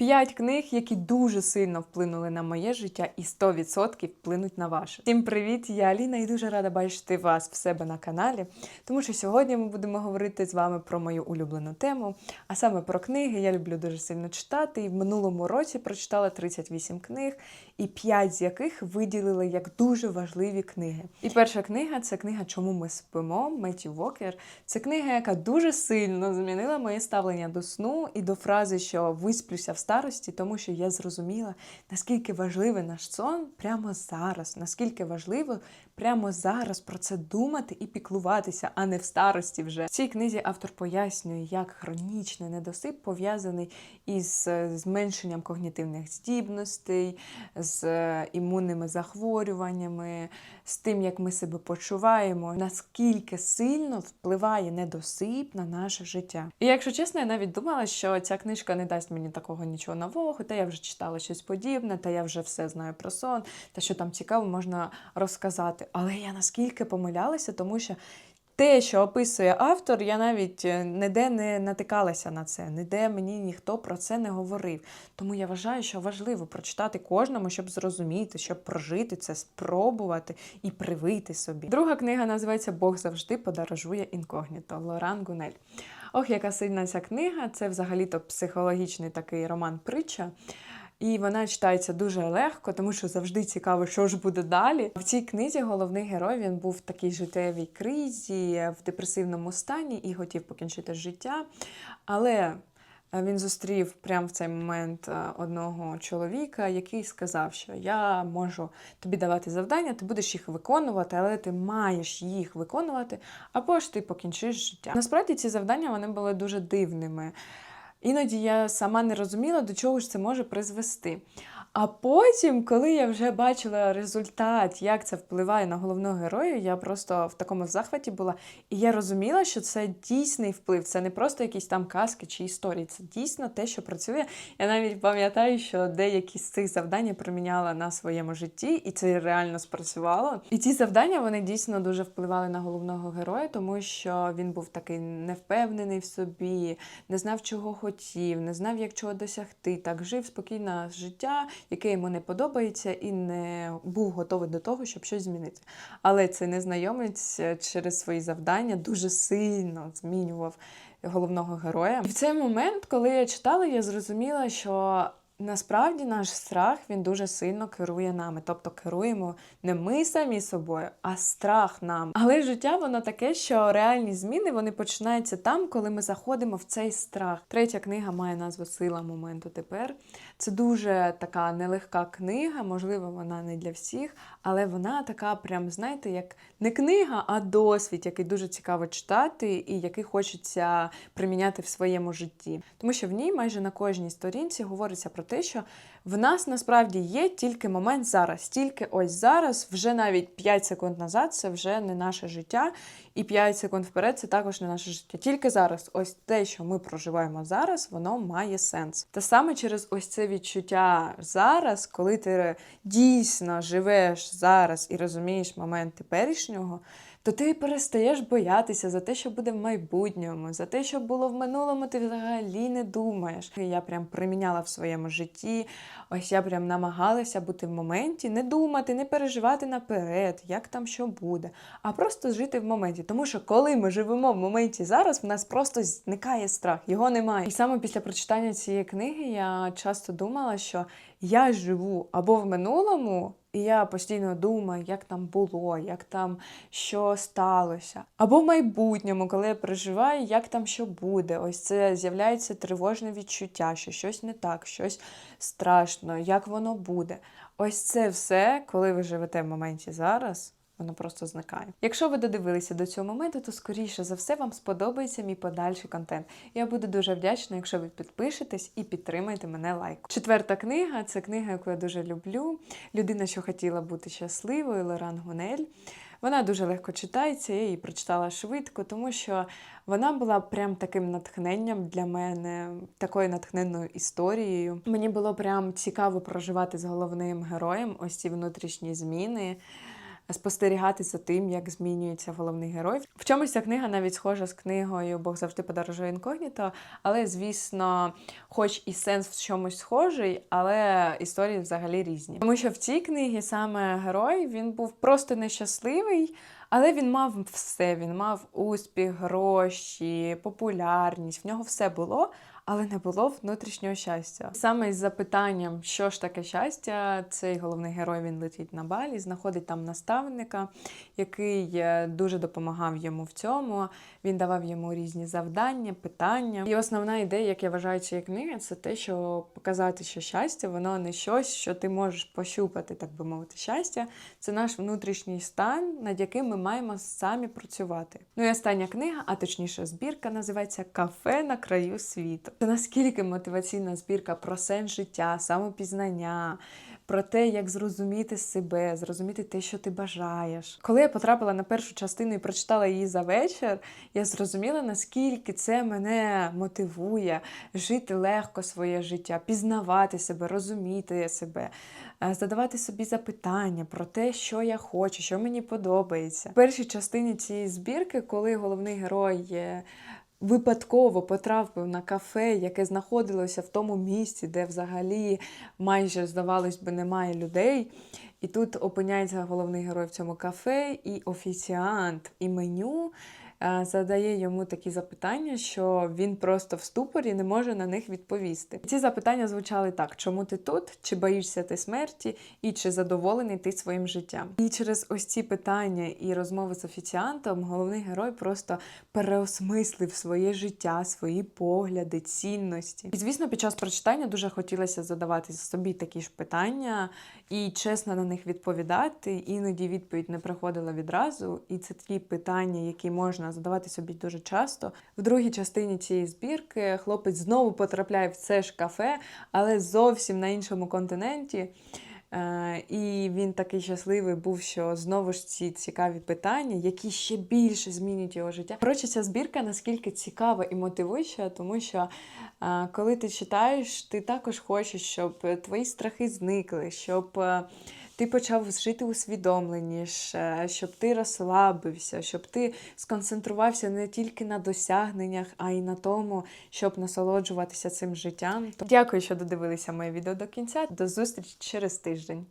П'ять книг, які дуже сильно вплинули на моє життя і 100% вплинуть на ваше. Всім привіт! Я Аліна і дуже рада бачити вас в себе на каналі, тому що сьогодні ми будемо говорити з вами про мою улюблену тему, а саме про книги. Я люблю дуже сильно читати, і в минулому році прочитала 38 книг, і 5 з яких виділили як дуже важливі книги. І перша книга це книга Чому ми спимо Меті Вокер. Це книга, яка дуже сильно змінила моє ставлення до сну і до фрази, що висплюся в старості, тому що я зрозуміла, наскільки важливий наш сон прямо зараз, наскільки важливо прямо зараз про це думати і піклуватися, а не в старості вже. В цій книзі автор пояснює, як хронічний недосип пов'язаний із е, зменшенням когнітивних здібностей, з е, імунними захворюваннями, з тим, як ми себе почуваємо, наскільки сильно впливає недосип на наше життя. І якщо чесно, я навіть думала, що ця книжка не дасть мені такого нічого нового, та я вже читала щось подібне, та я вже все знаю про сон, та що там цікаво можна розказати. Але я наскільки помилялася, тому що. Те, що описує автор, я навіть е, ніде не натикалася на це, ніде мені ніхто про це не говорив. Тому я вважаю, що важливо прочитати кожному, щоб зрозуміти, щоб прожити це, спробувати і привити собі. Друга книга називається Бог завжди подорожує інкогніто Лоран Гунель. Ох, яка сильна ця книга! Це взагалі-то психологічний такий роман-притча. І вона читається дуже легко, тому що завжди цікаво, що ж буде далі. В цій книзі головний герой він був в такій життєвій кризі, в депресивному стані і хотів покінчити життя. Але він зустрів прямо в цей момент е, одного чоловіка, який сказав, що я можу тобі давати завдання, ти будеш їх виконувати, але ти маєш їх виконувати, або ж ти покінчиш життя. Насправді ці завдання вони були дуже дивними. Іноді я сама не розуміла, до чого ж це може призвести. А потім, коли я вже бачила результат, як це впливає на головного героя, я просто в такому захваті була. І я розуміла, що це дійсний вплив, це не просто якісь там казки чи історії, це дійсно те, що працює. Я навіть пам'ятаю, що деякі з цих завдань я приміняла на своєму житті, і це реально спрацювало. І ці завдання вони дійсно дуже впливали на головного героя, тому що він був такий невпевнений в собі, не знав, чого хотів, не знав, як чого досягти. Так жив спокійно життя яке йому не подобається, і не був готовий до того, щоб щось змінити. Але цей незнайомець е, через свої завдання дуже сильно змінював головного героя. І в цей момент, коли я читала, я зрозуміла, що Насправді наш страх він дуже сильно керує нами. Тобто керуємо не ми самі собою, а страх нам. Але життя воно таке, що реальні зміни вони починаються там, коли ми заходимо в цей страх. Третя книга має назву Сила моменту тепер. Це дуже така нелегка книга, можливо, вона не для всіх, але вона така, прям, знаєте, як не книга, а досвід, який дуже цікаво читати і який хочеться приміняти в своєму житті. Тому що в ній майже на кожній сторінці говориться про те, що в нас насправді є тільки момент зараз, тільки ось зараз, вже навіть 5 секунд назад це вже не наше життя, і 5 секунд вперед це також не наше життя. Тільки зараз, ось те, що ми проживаємо зараз, воно має сенс. Та саме через ось це відчуття зараз, коли ти дійсно живеш зараз і розумієш момент теперішнього то ти перестаєш боятися за те, що буде в майбутньому, за те, що було в минулому, ти взагалі не думаєш. Я прям приміняла в своєму житті. Ось я прям намагалася бути в моменті, не думати, не переживати наперед, як там що буде, а просто жити в моменті. Тому що коли ми живемо в моменті зараз, в нас просто зникає страх, його немає. І саме після прочитання цієї книги я часто думала, що я живу або в минулому. І я постійно думаю, як там було, як там що сталося. Або в майбутньому, коли я переживаю, як там що буде. Ось це з'являється тривожне відчуття, що щось не так, щось страшно, як воно буде. Ось це все, коли ви живете в моменті зараз. Воно просто зникає. Якщо ви додивилися до цього моменту, то скоріше за все вам сподобається мій подальший контент. Я буду дуже вдячна, якщо ви підпишетесь і підтримаєте мене лайком. Четверта книга це книга, яку я дуже люблю. Людина, що хотіла бути щасливою, Лоран Гунель. Вона дуже легко читається, я її прочитала швидко, тому що вона була прям таким натхненням для мене, такою натхненною історією. Мені було прям цікаво проживати з головним героєм ось ці внутрішні зміни. Спостерігати за тим, як змінюється головний герой. В чомусь ця книга навіть схожа з книгою Бог завжди подорожує інкогніто, але звісно, хоч і сенс в чомусь схожий, але історії взагалі різні. Тому що в цій книгі саме герой він був просто нещасливий. Але він мав все. Він мав успіх, гроші, популярність. В нього все було, але не було внутрішнього щастя. Саме із запитанням, що ж таке щастя, цей головний герой він летить на балі, знаходить там наставника, який е, дуже допомагав йому в цьому. Він давав йому різні завдання, питання. І основна ідея, як я вважаю цієї книги, це те, що показати, що щастя, воно не щось, що ти можеш пощупати, так би мовити, щастя. Це наш внутрішній стан, над яким ми маємо самі працювати. Ну і остання книга, а точніше збірка, називається Кафе на краю світу. Наскільки мотиваційна збірка про сенс життя, самопізнання. Про те, як зрозуміти себе, зрозуміти те, що ти бажаєш. Коли я потрапила на першу частину і прочитала її за вечір, я зрозуміла, наскільки це мене мотивує жити легко своє життя, пізнавати себе, розуміти себе, е, задавати собі запитання про те, що я хочу, що мені подобається. В першій частині цієї збірки, коли головний герой. Випадково потрапив на кафе, яке знаходилося в тому місці, де взагалі майже, здавалось би, немає людей. І тут опиняється головний герой в цьому кафе, і офіціант, і меню задає йому такі запитання, що він просто в ступорі не може на них відповісти. Ці запитання звучали так: чому ти тут? Чи боїшся ти смерті, і чи задоволений ти своїм життям? І через ось ці питання і розмови з офіціантом головний герой просто переосмислив своє життя, свої погляди, цінності. І звісно, під час прочитання дуже хотілося задавати собі такі ж питання і чесно на них відповідати. Іноді відповідь не приходила відразу, і це ті питання, які можна задавати собі дуже часто. В другій частині цієї збірки хлопець знову потрапляє в це ж кафе, але зовсім на іншому континенті. Е, І він такий щасливий був, що знову ж ці цікаві питання, які ще більше змінюють його життя. Коротше, ця збірка наскільки цікава і мотивуюча, тому що е, коли ти читаєш, ти також хочеш, щоб твої страхи зникли, щоб е, ти почав жити усвідомленіше, щоб ти розслабився, щоб ти сконцентрувався не тільки на досягненнях, а й на тому, щоб насолоджуватися цим життям. Дякую, що додивилися моє відео до кінця. До зустрічі через тиждень.